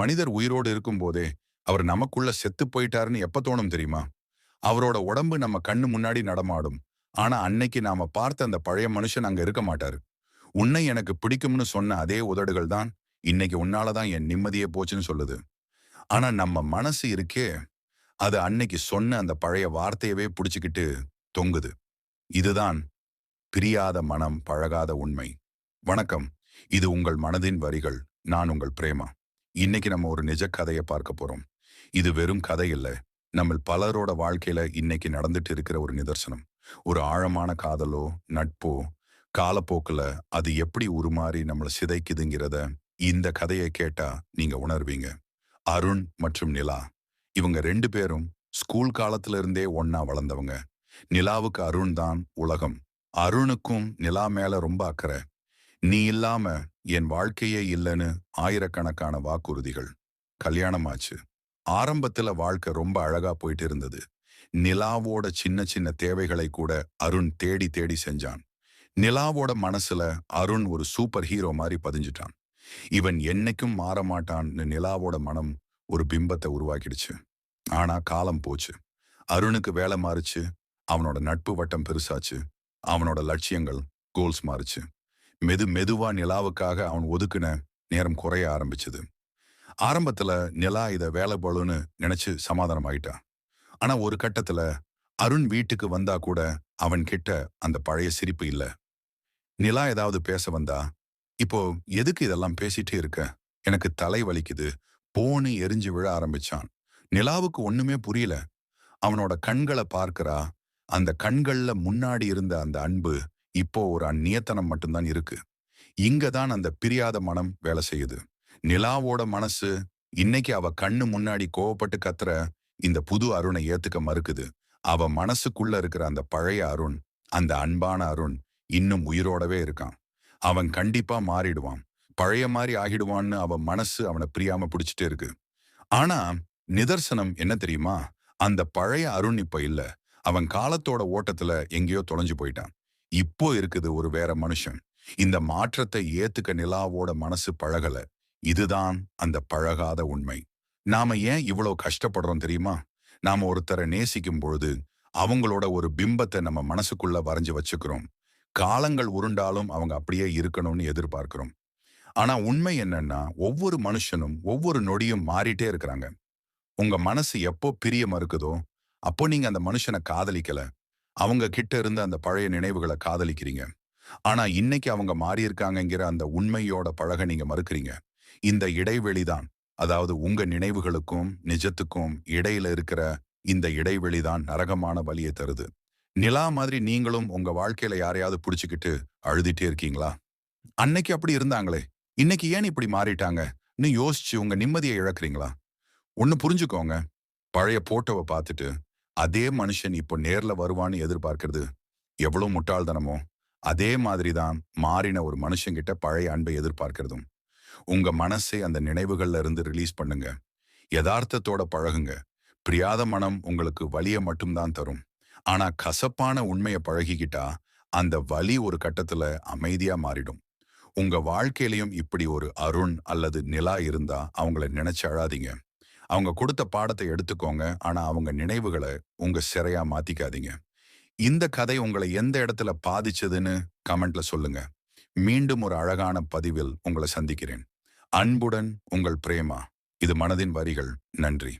மனிதர் உயிரோடு இருக்கும்போதே அவர் நமக்குள்ள செத்து போயிட்டாருன்னு எப்ப தோணும் தெரியுமா? அவரோட உடம்பு நம்ம கண்ணு முன்னாடி நடமாடும். ஆனா அன்னைக்கு நாம பார்த்த அந்த பழைய மனுஷன் அங்க இருக்க மாட்டாரு. உன்னை எனக்கு பிடிக்கும்னு சொன்ன அதே உதடுகள் தான் இன்னைக்கு உன்னாலதான் என் நிம்மதியே போச்சுன்னு சொல்லுது. ஆனா நம்ம மனசு இருக்கே அது அன்னைக்கு சொன்ன அந்த பழைய வார்த்தையவே பிடிச்சுக்கிட்டு தொங்குது. இதுதான் பிரியாத மனம் பழகாத உண்மை. வணக்கம். இது உங்கள் மனதின் வரிகள். நான் உங்கள் பிரேமா. இன்னைக்கு நம்ம ஒரு நிஜ கதையை பார்க்க போறோம். இது வெறும் கதை இல்லை. நம்ம பலரோட வாழ்க்கையில இன்னைக்கு நடந்துட்டு இருக்கிற ஒரு நிதர்சனம். ஒரு ஆழமான காதலோ நட்போ காலப்போக்குல அது எப்படி உருமாறி நம்மளை சிதைக்குதுங்கிறத இந்த கதையை கேட்டா நீங்க உணர்வீங்க. அருண் மற்றும் நிலா. இவங்க ரெண்டு பேரும் ஸ்கூல் காலத்துல இருந்தே ஒன்னா வளர்ந்தவங்க. நிலாவுக்கு அருண் தான் உலகம். அருணுக்கும் நிலா மேல ரொம்ப அக்கறை. நீ இல்லாம என் வாழ்க்கையே இல்லைன்னு ஆயிரக்கணக்கான வாக்குறுதிகள். கல்யாணம் ஆச்சு ஆரம்பத்துல வாழ்க்கை ரொம்ப அழகா போயிட்டு இருந்தது நிலாவோட சின்ன சின்ன தேவைகளை கூட அருண் தேடி தேடி செஞ்சான். நிலாவோட மனசுல அருண் ஒரு சூப்பர் ஹீரோ மாதிரி பதிஞ்சிட்டான். இவன் என்னைக்கும் மாற மாட்டான்னு நிலாவோட மனம் ஒரு பிம்பத்தை உருவாக்கிடுச்சு. ஆனா காலம் போச்சு. அருணுக்கு வேலை மாறுச்சு. அவனோட நட்பு வட்டம் பெருசாச்சு. அவனோட லட்சியங்கள் கோல்ஸ் மாறுச்சு. மெது மெதுவா நிலாவுக்காக அவன் ஒதுக்குன நேரம் குறைய ஆரம்பிச்சது. ஆரம்பத்துல நிலா இத வேலை போலுன்னு நினைச்சு சமாதானம் ஆயிட்டான் ஆனா ஒரு கட்டத்துல அருண் வீட்டுக்கு வந்தா கூட அவன் கிட்ட அந்த பழைய சிரிப்பு இல்ல. நிலா ஏதாவது பேச வந்தா இப்போ எதுக்கு இதெல்லாம் பேசிட்டே இருக்க? எனக்கு தலை வலிக்குது. போன்னு எரிஞ்சு விழ ஆரம்பிச்சான். நிலாவுக்கு ஒண்ணுமே புரியல. அவனோட கண்களை பார்க்கிறா. அந்த கண்கள்ல முன்னாடி இருந்த அந்த அன்பு இப்போ ஒரு அந்நியத்தனம் மட்டும்தான் இருக்கு. இங்க தான் அந்த பிரியாத மனம் வேலை செய்யுது. நிலாவோட மனசு இன்னைக்கு அவ கண்ணு முன்னாடி கோவப்பட்டு கத்துற இந்த புது அருணை ஏத்துக்க மறுக்குது. அவ மனசுக்குள்ள இருக்கிற அந்த பழைய அருண் அந்த அன்பான அருண் இன்னும் உயிரோடவே இருக்கான். அவன் கண்டிப்பா மாறிடுவான். பழைய மாதிரி ஆகிடுவான்னு அவன் மனசு அவனை பிரியாம பிடிச்சிட்டே இருக்கு. ஆனா நிதர்சனம் என்ன தெரியுமா? அந்த பழைய அருண் இப்ப இல்ல. அவன் காலத்தோட ஓட்டத்துல எங்கேயோ தொலைஞ்சு போயிட்டான். இப்போ இருக்குது ஒரு வேற மனுஷன். இந்த மாற்றத்தை ஏத்துக்க நிலாவோட மனசு பழகல. இதுதான் அந்த பழகாத உண்மை. நாம ஏன் இவ்வளவு கஷ்டப்படுறோம் தெரியுமா? நாம ஒருத்தரை நேசிக்கும் பொழுது அவங்களோட ஒரு பிம்பத்தை நம்ம மனசுக்குள்ள வரைஞ்சு வச்சுக்கிறோம். காலங்கள் உருண்டாலும் அவங்க அப்படியே இருக்கணும்னு எதிர்பார்க்கிறோம். ஆனா உண்மை என்னன்னா ஒவ்வொரு மனுஷனும் ஒவ்வொரு நொடியும் மாறிட்டே இருக்கிறாங்க. உங்க மனசு எப்போ பிரிய இருக்குதோ அப்போ நீங்க அந்த மனுஷனை காதலிக்கல. அவங்க கிட்ட இருந்து அந்த பழைய நினைவுகளை காதலிக்கிறீங்க. ஆனா இன்னைக்கு அவங்க மாறிருக்காங்கங்கிற அந்த உண்மையோட பழக நீங்க மறுக்கிறீங்க. இந்த இடைவெளி தான். அதாவது உங்க நினைவுகளுக்கும் நிஜத்துக்கும் இடையில இருக்கிற இந்த இடைவெளி தான் நரகமான வழியை தருது. நிலா மாதிரி நீங்களும் உங்க வாழ்க்கையில யாரையாவது புடிச்சுக்கிட்டு அழுதிட்டே இருக்கீங்களா? அன்னைக்கு அப்படி இருந்தாங்களே. இன்னைக்கு ஏன் இப்படி மாறிட்டாங்க? யோசிச்சு உங்க நிம்மதியை இழக்கிறீங்களா? ஒன்னு புரிஞ்சுக்கோங்க. பழைய போட்டோவை பார்த்துட்டு அதே மனுஷன் இப்போ நேர்ல வருவான்னு எதிர்பார்க்கிறது எவ்வளவு முட்டாள்தனமோ அதே மாதிரி தான் மாறின ஒரு மனுஷங்கிட்ட பழைய அன்பை எதிர்பார்க்கிறதும். உங்க மனசை அந்த நினைவுகள்ல இருந்து ரிலீஸ் பண்ணுங்க. யதார்த்தத்தோட பழகுங்க. பிரியாத மனம் உங்களுக்கு வலியை மட்டும்தான் தரும். ஆனா கசப்பான உண்மையை பழகிக்கிட்டா அந்த வலி ஒரு கட்டத்துல அமைதியா மாறிடும். உங்க வாழ்க்கையிலையும் இப்படி ஒரு அருண் அல்லது நிலா இருந்தா அவங்கள நினைச்சு அழாதீங்க. அவங்க கொடுத்த பாடத்தை எடுத்துக்கோங்க. ஆனா அவங்க நினைவுகளை உங்க சிறையா மாத்திக்காதீங்க. இந்த கதை உங்களை எந்த இடத்துல பாதிச்சதுன்னு கமெண்ட்ல சொல்லுங்க. மீண்டும் ஒரு அழகான பதிவில் உங்களை சந்திக்கிறேன். அன்புடன் உங்கள் பிரேமா. இது மனதின் வரிகள். நன்றி.